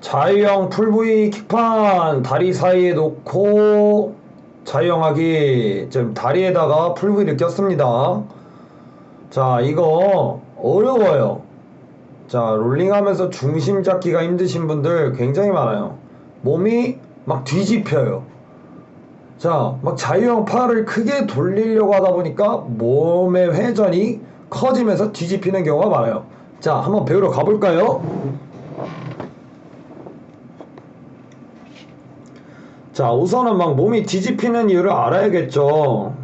자유형 풀브이 킥판 다리 사이에 놓고 자유형하기 지금 다리에다가 풀브이를 꼈습니다. 자 이거 어려워요. 자 롤링하면서 중심 잡기가 힘드신 분들 굉장히 많아요. 몸이 막 뒤집혀요. 자 막 자유형 팔을 크게 돌리려고 하다 보니까 몸의 회전이 커지면서 뒤집히는 경우가 많아요. 자 한번 배우러 가볼까요? 자, 우선은 막 몸이 뒤집히는 이유를 알아야겠죠.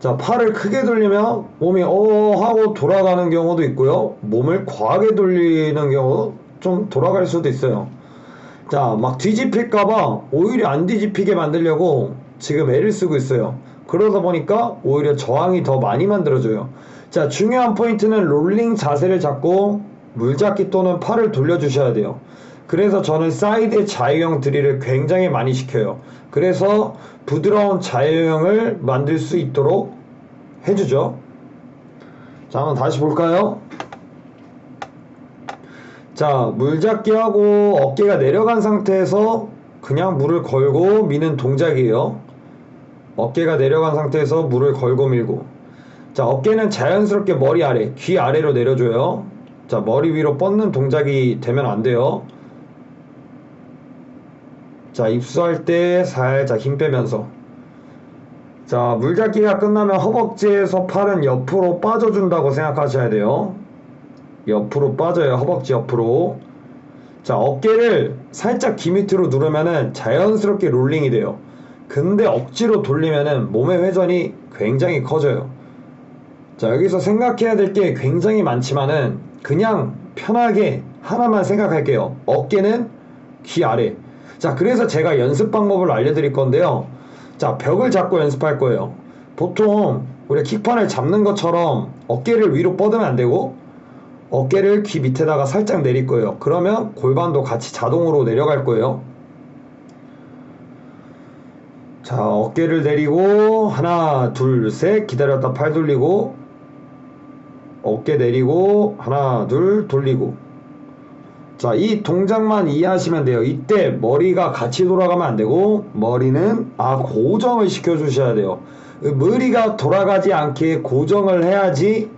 자, 팔을 크게 돌리면 몸이 어 하고 돌아가는 경우도 있고요. 몸을 과하게 돌리는 경우 좀 돌아갈 수도 있어요. 자, 막 뒤집힐까봐 오히려 안 뒤집히게 만들려고 지금 애를 쓰고 있어요. 그러다 보니까 오히려 저항이 더 많이 만들어져요. 자, 중요한 포인트는 롤링 자세를 잡고 물잡기 또는 팔을 돌려주셔야 돼요. 그래서 저는 사이드 자유형 드릴을 굉장히 많이 시켜요. 그래서 부드러운 자유형을 만들 수 있도록 해주죠. 자, 한번 다시 볼까요? 자, 물잡기 하고 어깨가 내려간 상태에서 그냥 물을 걸고 미는 동작이에요. 어깨가 내려간 상태에서 물을 걸고 밀고. 자, 어깨는 자연스럽게 머리 아래, 귀 아래로 내려줘요. 자, 머리 위로 뻗는 동작이 되면 안 돼요. 자, 입수할 때 살짝 힘 빼면서. 자, 물잡기가 끝나면 허벅지에서 팔은 옆으로 빠져준다고 생각하셔야 돼요. 옆으로 빠져요. 허벅지 옆으로. 자, 어깨를 살짝 귀 밑으로 누르면은 자연스럽게 롤링이 돼요. 근데 억지로 돌리면은 몸의 회전이 굉장히 커져요. 자, 여기서 생각해야 될 게 굉장히 많지만은 그냥 편하게 하나만 생각할게요. 어깨는 귀 아래. 자, 그래서 제가 연습 방법을 알려드릴 건데요. 자, 벽을 잡고 연습할 거예요. 보통 우리 킥판을 잡는 것처럼 어깨를 위로 뻗으면 안 되고 어깨를 귀 밑에다가 살짝 내릴 거예요. 그러면 골반도 같이 자동으로 내려갈 거예요. 자, 어깨를 내리고 하나, 둘, 셋 기다렸다 팔 돌리고 어깨 내리고 하나, 둘 돌리고 자, 이 동작만 이해하시면 돼요. 이때 머리가 같이 돌아가면 안 되고 머리는 아 고정을 시켜 주셔야 돼요. 머리가 돌아가지 않게 고정을 해야지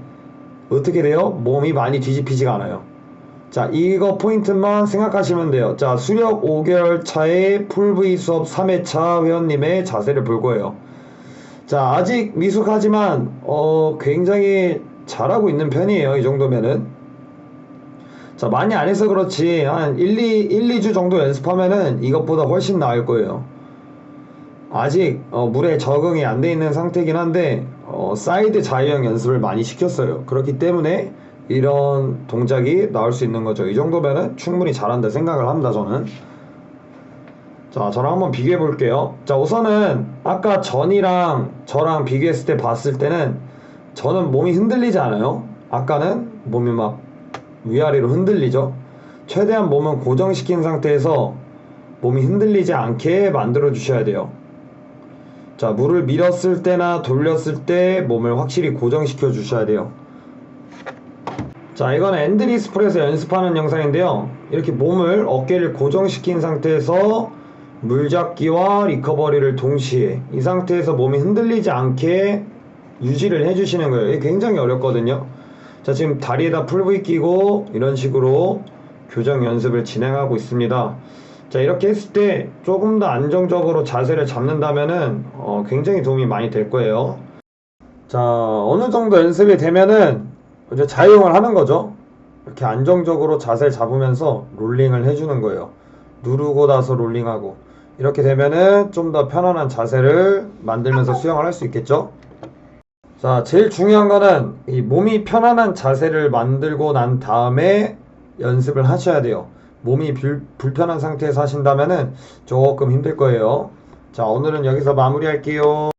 어떻게 돼요? 몸이 많이 뒤집히지가 않아요. 자, 이거 포인트만 생각하시면 돼요. 자, 수력 5개월 차의 풀V 수업 3회차 회원님의 자세를 볼 거예요. 자, 아직 미숙하지만, 어, 굉장히 잘하고 있는 편이에요. 이 정도면은. 자, 많이 안 해서 그렇지. 한 1, 2, 1, 2주 정도 연습하면은 이것보다 훨씬 나을 거예요. 아직 어, 물에 적응이 안 돼 있는 상태긴 한데 어, 사이드 자유형 연습을 많이 시켰어요. 그렇기 때문에 이런 동작이 나올 수 있는 거죠. 이 정도면은 충분히 잘한다 생각을 합니다. 저는. 자, 저랑 한번 비교해 볼게요. 자, 우선은 아까 전이랑 저랑 비교했을 때 봤을 때는 저는 몸이 흔들리지 않아요. 아까는 몸이 막 위아래로 흔들리죠. 최대한 몸은 고정시킨 상태에서 몸이 흔들리지 않게 만들어 주셔야 돼요. 자, 물을 밀었을 때나 돌렸을 때 몸을 확실히 고정시켜 주셔야 돼요. 자, 이건 앤드리스풀에서 연습하는 영상인데요. 이렇게 몸을 어깨를 고정시킨 상태에서 물잡기와 리커버리를 동시에 이 상태에서 몸이 흔들리지 않게 유지를 해주시는 거예요. 이게 굉장히 어렵거든요. 자, 지금 다리에다 풀브이 끼고 이런 식으로 교정 연습을 진행하고 있습니다. 자, 이렇게 했을 때 조금 더 안정적으로 자세를 잡는다면은 어, 굉장히 도움이 많이 될 거예요. 자, 어느 정도 연습이 되면은 이제 자유형을 하는 거죠. 이렇게 안정적으로 자세를 잡으면서 롤링을 해주는 거예요. 누르고 나서 롤링하고 이렇게 되면은 좀 더 편안한 자세를 만들면서 수영을 할 수 있겠죠. 자, 제일 중요한 거는 이 몸이 편안한 자세를 만들고 난 다음에 연습을 하셔야 돼요. 몸이 불, 불편한 상태에서 하신다면 조금 힘들 거예요. 자, 오늘은 여기서 마무리할게요.